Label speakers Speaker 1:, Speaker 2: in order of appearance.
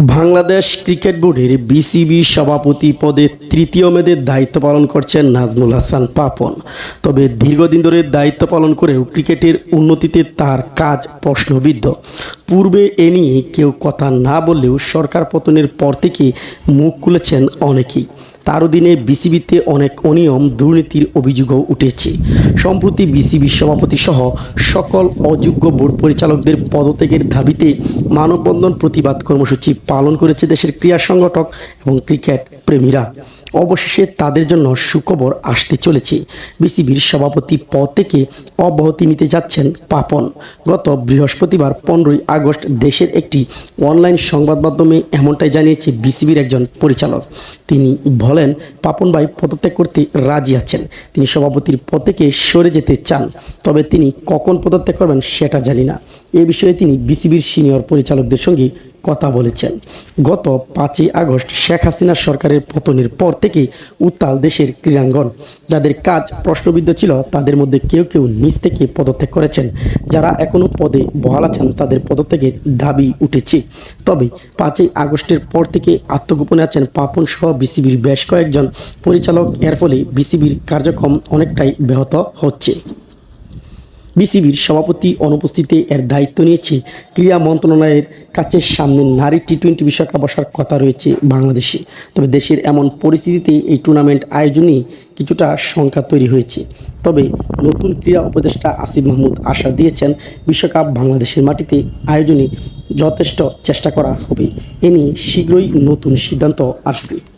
Speaker 1: Bangladesh cricket বোর্ডের BCB সভাপতি পদে তৃতীয় মেয়াদের দায়িত্ব পালন করছেন নাজমুল হাসান পাপন। তবে দীর্ঘদিন ধরে দায়িত্ব পালন করেও ক্রিকেটের উন্নতিতে তার কাজ প্রশ্নবিদ্ধ। পূর্বে এ নিয়ে কেউ কথা না বললেও সরকার পতনের পর থেকে মুখ খুলেছেন অনেকেই। তার অধীনে বিসিবিতে অনেক অনিয়ম, দুর্নীতির অভিযোগও উঠেছে। সম্প্রতি বিসিবি সভাপতি সহ সকল অযোগ্য বোর্ড পরিচালকদের পদত্যাগের দাবিতে মানববন্ধন প্রতিবাদ কর্মসূচি পালন করেছে দেশের ক্রীড়া সংগঠক এবং ক্রিকেট প্রেমীরা। অবশেষে তাদের জন্য সুখবর আসতে চলেছে। বিসিবির সভাপতি পদ থেকে অব্যাহতি নিতে যাচ্ছেন পাপন। গত বৃহস্পতিবার পনেরোই আগস্ট দেশের একটি অনলাইন সংবাদ মাধ্যমে এমনটাই জানিয়েছে বিসিবির একজন পরিচালক। তিনি বলেন পাপন ভাই পদত্যাগ করতে রাজি আছেন। তিনি সভাপতির পদ থেকে সরে যেতে চান, তবে তিনি কখন পদত্যাগ করবেন সেটা জানি না। এ বিষয়ে তিনি বিসিবির সিনিয়র পরিচালকদের সঙ্গে কথা বলেছেন। গত পাঁচই আগস্ট শেখ হাসিনা সরকারের পতনের পর থেকে উত্তাল দেশের ক্রীড়াঙ্গন। যাদের কাজ প্রশ্নবিদ্ধ ছিল, তাদের মধ্যে কেউ কেউ নিজ থেকে পদত্যাগ করেছেন। যারা এখনও পদে বহাল আছেন, তাদের পদত্যাগের দাবি উঠেছে। তবে পাঁচই আগস্টের পর থেকে আত্মগোপনে আছেন পাপন সহ বিসিবির বেশ কয়েকজন পরিচালক। এর ফলে বিসিবির কার্যক্রম অনেকটাই ব্যাহত হচ্ছে। বিসিবির সভাপতি অনুপস্থিতিতে এর দায়িত্ব নিয়েছে ক্রীড়া মন্ত্রণালয়ের কাছে সামনে নারী টি টোয়েন্টি বিশ্বকাপ বসার কথা রয়েছে বাংলাদেশে। তবে দেশের এমন পরিস্থিতিতে এই টুর্নামেন্ট আয়োজনে কিছুটা শঙ্কা তৈরি হয়েছে। তবে নতুন ক্রীড়া উপদেষ্টা আসিফ মাহমুদ আশা দিয়েছেন, বিশ্বকাপ বাংলাদেশের মাটিতে আয়োজনে যথেষ্ট চেষ্টা করা হবে। এ নিয়ে শীঘ্রই নতুন সিদ্ধান্ত আসবে।